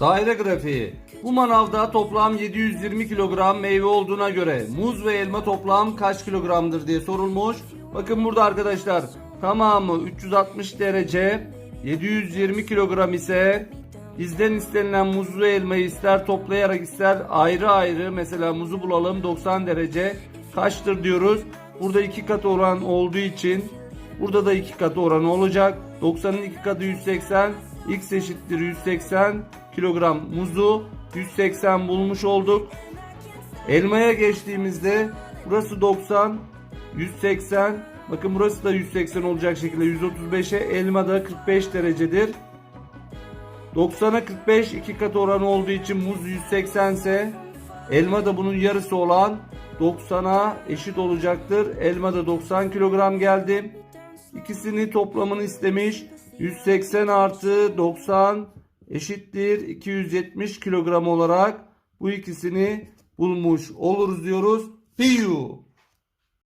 Daire grafiği. Bu manavda toplam 720 kilogram meyve olduğuna göre muz ve elma toplam kaç kilogramdır diye sorulmuş. Bakın burada arkadaşlar tamamı 360 derece 720 kilogram ise bizden istenilen muzlu elmayı ister toplayarak ister ayrı ayrı mesela muzu bulalım 90 derece kaçtır diyoruz. Burada iki katı oran olduğu için burada da iki katı oranı olacak. 90'ın iki katı 180 x eşittir 180 kilogram muzu 180 bulmuş olduk. Elmaya geçtiğimizde burası 90, 180. Bakın burası da 180 olacak şekilde 135'e elma da 45 derecedir. 90'a 45 iki katı oranı olduğu için muz 180 ise elma da bunun yarısı olan 90'a eşit olacaktır. Elma da 90 kilogram geldi. İkisini toplamını istemiş. 180 artı 90 eşittir 270 kilogram olarak bu ikisini bulmuş oluruz diyoruz. Piyu.